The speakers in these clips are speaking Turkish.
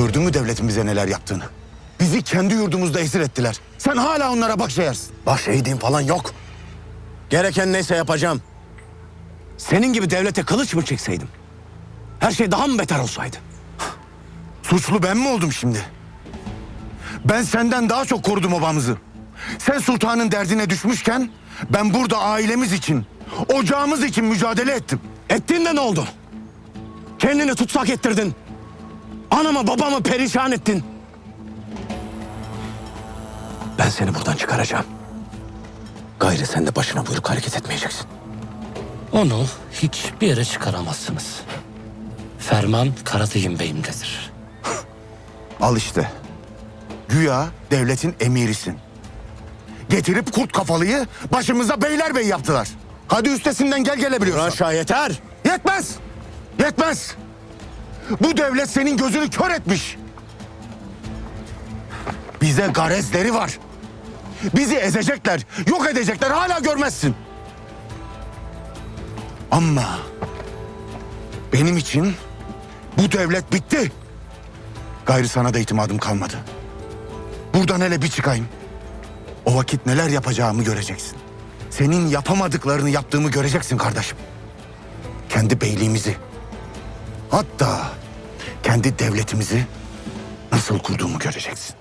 Gördün mü devletin bize neler yaptığını? Bizi kendi yurdumuzda esir ettiler. Sen hala onlara baş eğersin. Baş eğdiğim falan yok. Gereken neyse yapacağım. Senin gibi devlete kılıç mı çekseydim? Her şey daha mı beter olsaydı? Suçlu ben mi oldum şimdi? Ben senden daha çok korudum obamızı. Sen sultanın derdine düşmüşken ben burada ailemiz için, ocağımız için mücadele ettim. Ettin de ne oldu? Kendini tutsak ettirdin. Anamı babamı perişan ettin. Ben seni buradan çıkaracağım. Gayrı sen de başına buyruk hareket etmeyeceksin. Onu hiçbir yere çıkaramazsınız. Ferman Karatayım Bey'imdedir. Al işte. Güya devletin emirisin. Getirip kurt kafalıyı başımıza beyler bey yaptılar. Hadi üstesinden gel gelebiliyorsan. Raşa yeter. Yetmez. Yetmez. Bu devlet senin gözünü kör etmiş. Bize garezleri var. Bizi ezecekler, yok edecekler hala görmezsin. Ama benim için bu devlet bitti. Gayrı sana da itimadım kalmadı. Buradan hele bir çıkayım. O vakit neler yapacağımı göreceksin. Senin yapamadıklarını yaptığımı göreceksin kardeşim kendi beyliğimizi hatta kendi devletimizi nasıl kurduğumu göreceksin.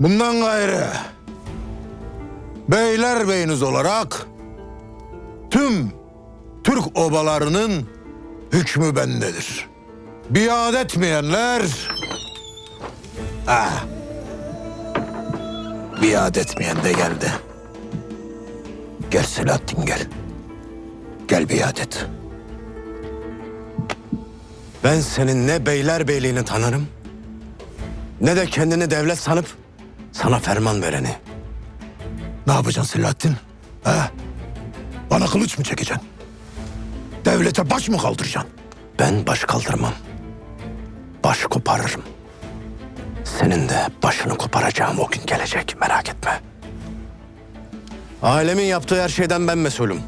Bundan gayrı beyler beyiniz olarak tüm Türk obalarının hükmü bendedir. Biat etmeyenler... Ah. Biat etmeyen de geldi. Gel Selahattin gel. Gel biat et. Ben senin ne beyler beyliğini tanırım ne de kendini devlet sanıp sana ferman vereni. Ne yapacaksın Selahattin? Ha? Bana kılıç mı çekeceksin? Devlete baş mı kaldıracaksın? Ben baş kaldırmam. Baş koparırım. Senin de başını koparacağım o gün gelecek merak etme. Ailemin yaptığı her şeyden ben mesulüm.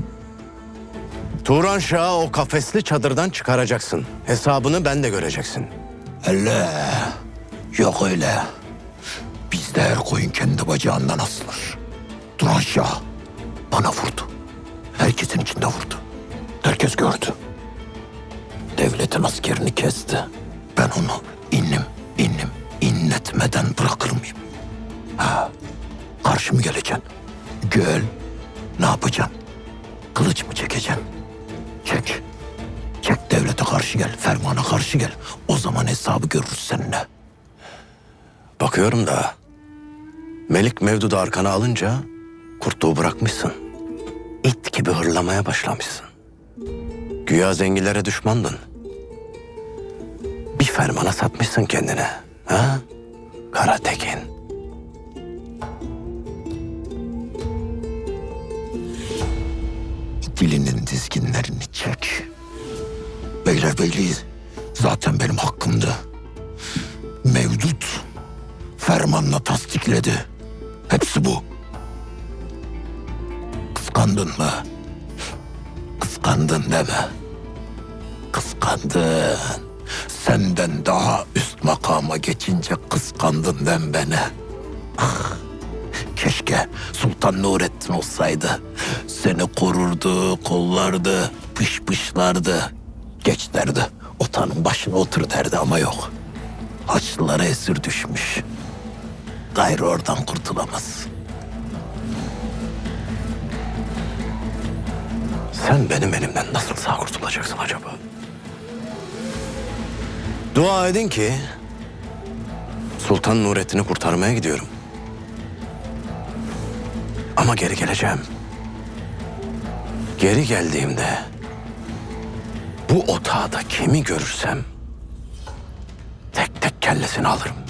Turan Şah'ı o kafesli çadırdan çıkaracaksın. Hesabını ben de göreceksin. Elle. Yok öyle. Bizde her koyun kendi bacağından asılır. Duran Şah bana vurdu. Herkesin içinde vurdu. Herkes gördü. Devletin askerini kesti. Ben onu innim innim inletmeden bırakır mıyım? Ha, karşı mı geleceksin? Gel. Ne yapacaksın? Kılıç mı çekeceksin? Çek. Çek devlete karşı gel. Fermana karşı gel. O zaman hesabı görürüz seninle. Bakıyorum da Melik Mevdud'u arkana alınca kurtluğu bırakmışsın. İt gibi hırlamaya başlamışsın. Güya zengilere düşmandın. Bir fermana satmışsın kendine. Ha? Kara Tekin. dilinin dizginlerini çek. Beyler beyliği zaten benim hakkımdı. Mevdut fermanla tasdikledi. Hepsi bu. Kıskandın mı? Kıskandın deme. Kıskandın. Senden daha üst makama geçince kıskandın dem beni. Keşke Sultan Nurettin olsaydı. Seni korurdu, kollardı, pış pışlardı. Geç derdi. Otanın başına otur derdi ama yok. Haçlılara esir düşmüş. Gayrı oradan kurtulamaz. Sen benim elimden nasıl sağ kurtulacaksın acaba? Dua edin ki Sultan Nurettin'i kurtarmaya gidiyorum. Ama geri geleceğim. Geri geldiğimde bu otağda kimi görürsem tek tek kellesini alırım.